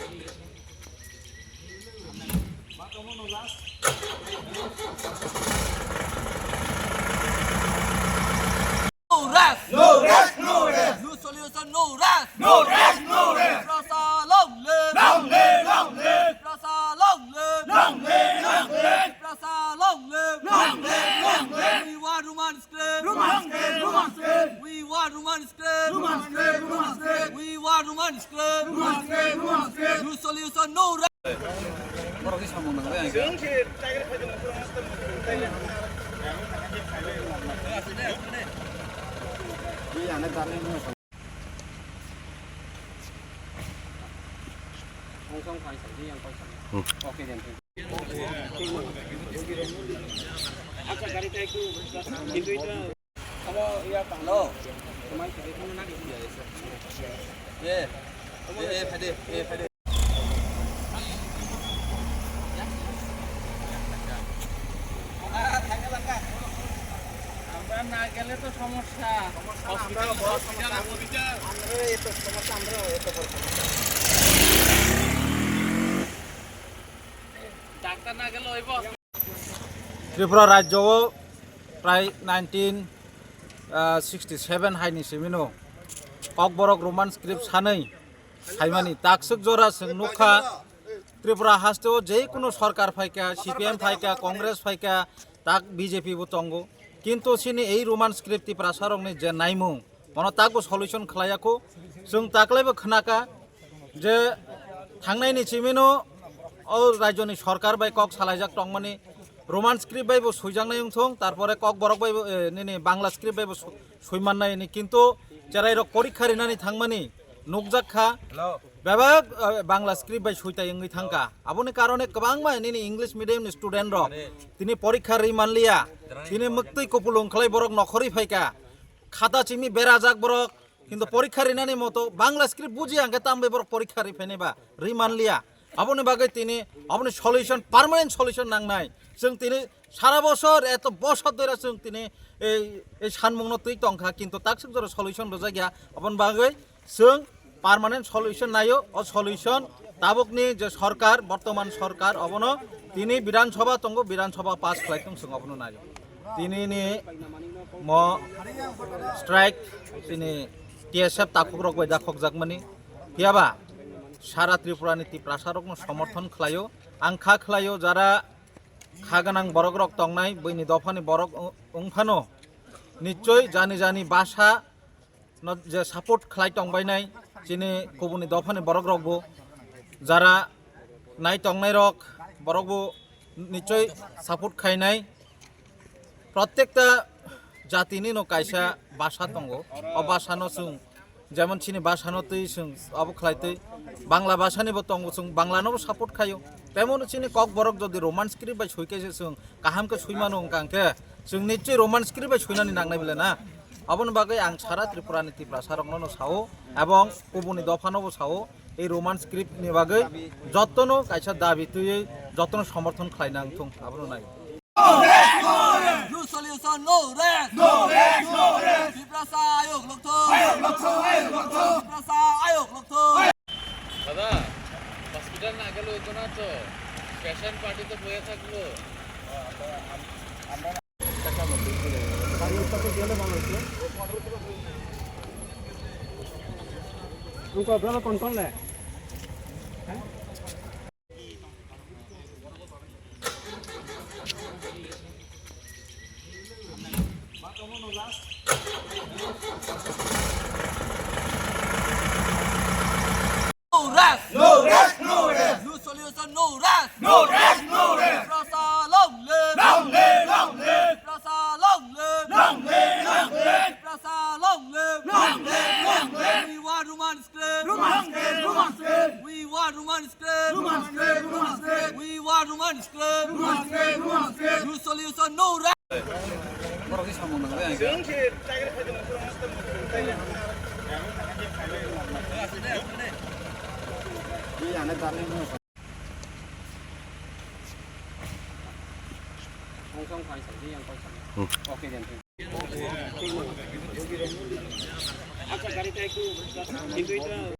No rest. No rest, no rest. No solution, no rest. No rest, no rest. New solution, no right. আচ্ছা গাড়িটা একটু কিন্তু এটা hello তোমার এখানে না কিছু আছে আমরা না গেলে তো সমস্যা ডাক্তার না গেলে ওই বস ত্রিপুরা রাজ্যও প্রায় nineteen sixty seven हाइनि सिमिनो Kokborok Raman script सानै সাইমানি তাকসুক জোরা নুখা, ত্রিপুরা হাসতেও যে কোনো সরকার ফাইকা, সিপিএম ফাইকা, কংগ্রেস ফাইকা, তাক বিজেপি তঙ্গ কিন্তু সিনি এই রোমান স্ক্রিপ্টি প্রাসারংনি যে নাইমু, মন তাকও সলিউশন খালাইয়াকু। जों তাকলাইবো খনাকা, যে থাংনাইনি চিমিনো, ও রাজ্যনি সরকার বাই কক সালাইজাক টংমানি, রোমান স্ক্রিপ্ট বাইব সৈজাংনাই থং, তারপরে কক বরক বাইব বাংলা স্ক্রিপ্ট বাইব সৈমান্নাই কিন্তু যারা এরক পরীক্ষা রিনানি থাকমানি नुकजाखा बेबा Bangla script bye Suita Ingi थांका आबोनि कारणे गोबां मा निनि इंग्लिश मिडियम स्टुडेन्ट र। तिनि परीक्षा रिमान लिया। तिनि मक्तै कपुलुं खलाय बरक नखरि फायका खाता चिमि बेराजाक बरक। কিন্তু পরীক্ষা রিনানি মতো বাংলা স্ক্রিপ্ট বুঝি আগে তাম্বে বরক পরীক্ষা রিফেনে বা রিমান লিয়া আপনি বাগে তিনি আপনি সলিউশন পার্মানেন্ট সলিউশন নাং নাই যেন তিনি সারা বছর এত বছর ধরে যেন তিনি এই এই সানমগ্ন তৈ টঙ্কা কিন্তু তাক জোর সলিউশন রোজা গিয়া আপন বাগে जों পারমানেন্ট সলিউশন নাইও অ সলিউশন। তাবকনি যে সরকার, বর্তমান সরকার অবন, তিনি বিধানসভা তঙ্গ বিধানসভা পাস খাইতং সঙ্গ অবন নাইও। তিনি নি ম স্ট্রাইক, তিনি টিএসএফ তাকক রক বাইদা খকজাকমানি তিয়াবা সারা ত্রিপুরানি তি প্রাসারক সমর্থন খাইও আংখা খাইও যারা খাগানাং বরক রক তংনাই বইনি দফানি বরক অংফানো নিশ্চয় জানি জানি বাসা যে সাপোর্ট খাই টংবাই নাই চিনি কবুনি দফানি বরক রকবো যারা নাই টংনাই রক বরকবো নিশ্চয় সাপোর্ট খাই নাই। প্রত্যেকটা জাতিনি নো কাইসা বাসা দঙ্গ অ বাসানো সুং, যেমন চিনি বাসানো তুই সুং অব খাইতে বাংলা ভাষানিবো তঙ্গ সুং বাংলানো সাপোর্ট খাইও। তেমন চিনি কক বরক যদি রোমান্স ক্রিপ বাই সইকেছে সুং, কাহামকে সুইমানো কাঙ্কে সুং নিশ্চয়ই রোমান্স ক্রিপ বাই সইনানি নাংনাই বলে না? বাগৈ আং সারা ত্রিপুরানি তি প্রাসারকনো সাও এবং কুবুনি দফানোবো সাও এই রোমান স্ক্রিপ্টনি বাগৈ যত্ন কাইসা দাবি তুই যত্ন সমর্থন খাইনাং থং আবনো নাই. দাদা হসপিটাল না না তো বয়ে থাকল No rest. No rest, no rest. No solution, no rest. No rest, no rest. We want. Roman script, We want Roman script. No solution, no rest. Hello. এ এ ফাইদে এ ফাইদে আমরা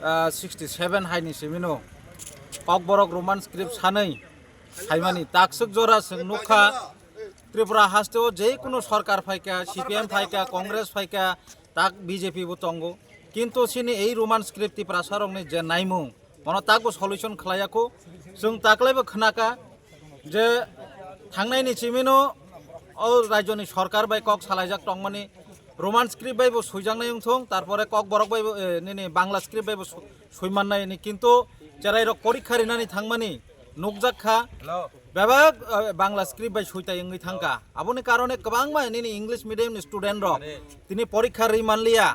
67 हायनि सेमिनो पक बरक रोमान स्क्रिप्ट सानै हायमानि ताक्सुक जरा नुखा त्रिपुरा हास्टेव जे कुनु सरकार फायका सीपीएम फायका कांग्रेस फायका ताक बीजेपी बो तंगो किंतु सिनि एई रोमान स्क्रिप्ट प्रासारंगनि जे नाइमु मनो ताको सल्यूशन खलायाको जों ताकलायबो खनाका जे थांनायनि सिमिनो और राज्यनि सरकार बाय कक सालायजाक तंगमानि রোমান স্ক্রিপ্ট বাইবো সইজাংনাই উংথং তারপরে কক বরক বাইবো নিনি বাংলা স্ক্রিপ্ট বাইবো সইমাননাই নি কিন্তু যেরাই রক পরীক্ষা রিনানি থাংমানি নুকজাকখা বেবাক বাংলা স্ক্রিপ্ট বাই সইতাই ইংই থাংকা। আবনি কারণে গোबां মাই নিনি ইংলিশ মিডিয়ামনি স্টুডেন্ট রক তিনি পরীক্ষা রিমানলিয়া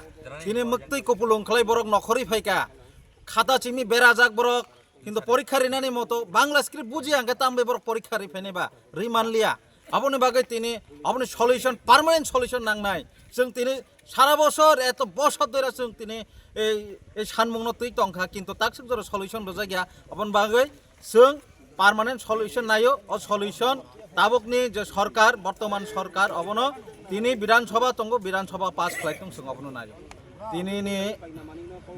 তিনি মুক্তই কপুলং খালাই বরক নখরি ফাইকা। খাতা চিমি বেড়াজাক বরক। কিন্তু পরীক্ষা রিনানি মতো বাংলা স্ক্রিপ্ট বুঝি আগে তামবে বরক পরীক্ষা রিফেনেবা রিমানলিয়া আপনি বাগে তিনি আপনি সলিউশন পার্মানেন্ট সলিউশন নাংনাই সেরকম তিনি সারা বছর এত বছর ধরে সেরকম তিনি এই এই সানমগ্নতেই টংখা কিন্তু তাক সেরকম জোর সলিউশন রোজা গিয়া অপন বাগৈ সেরকম পারমানেন্ট সলিউশন নাইও ও সলিউশন তাবক তাবকনি যে সরকার, বর্তমান সরকার অবন তিনি বিধানসভা তঙ্গ, বিধানসভা পাস ফ্লাইটং সঙ্গ অবন নাই। তিনি নি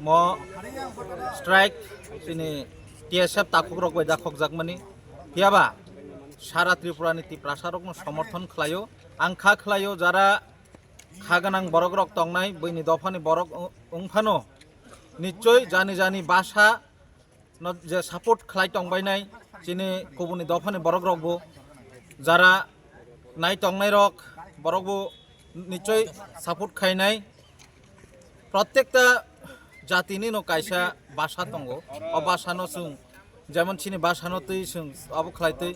ম স্ট্রাইক তিনি টিএসএফ তাকুক রক বাই দাকক জাকমানি হিয়াবা, সারা ত্রিপুরা নীতি প্রাসারক, সমর্থন খেলায়ও আংখা খেলায়ও যারা খাগানাং বরক রক টংনাই বইনি দফানি বরক উংফানো। নিশ্চয় জানি বাসা ন- যে সাপোর্ট খালাই টংবাইনাই চিনি কবুনি দফানি বরক রকবো যারা নাই টংনাই রক বরকবো নিশ্চয় সাপোর্ট খাইনাই প্রত্যেকটা জাতিনি ন কাইসা বাসা দङ অ বাসানো जों যেমন চিনি বাসানোতেই অবখলাইতে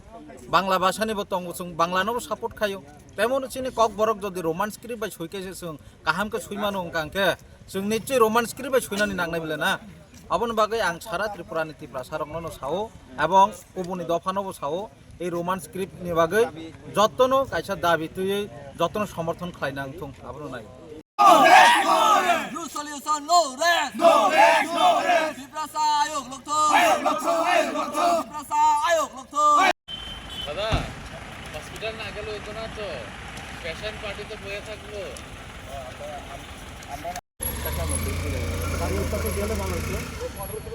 বাংলা ভাষানি বা তঙ্গসং বাংলানোর সাপোর্ট খাইও। তেমন চিনি কক বরক যদি রোমান্স করি বা সইকেছে সং কাহামকে সইমানো অঙ্কাঙ্কে সং নিশ্চয়ই রোমান্স করি বা সইনানি নাংনাই বলে না? অবন বাকে আং সারা ত্রিপুরানি ত্রিপুরা সারংনো সাও এবং কবুনি দফানবো সাও এই রোমান্স স্ক্রিপ্ট নিয়ে বাকে যত্ন কাইসা দাবি তুই যত্ন সমর্থন খাই না থং আবার নাই। No rest, no rest, no rest, no rest. People say, "Look, look, দাদা হসপিটাল না গেলে হইতো না তো পেশেন্ট পার্টিতে বয়ে গেলে বাংলা গেলে ভালো হতো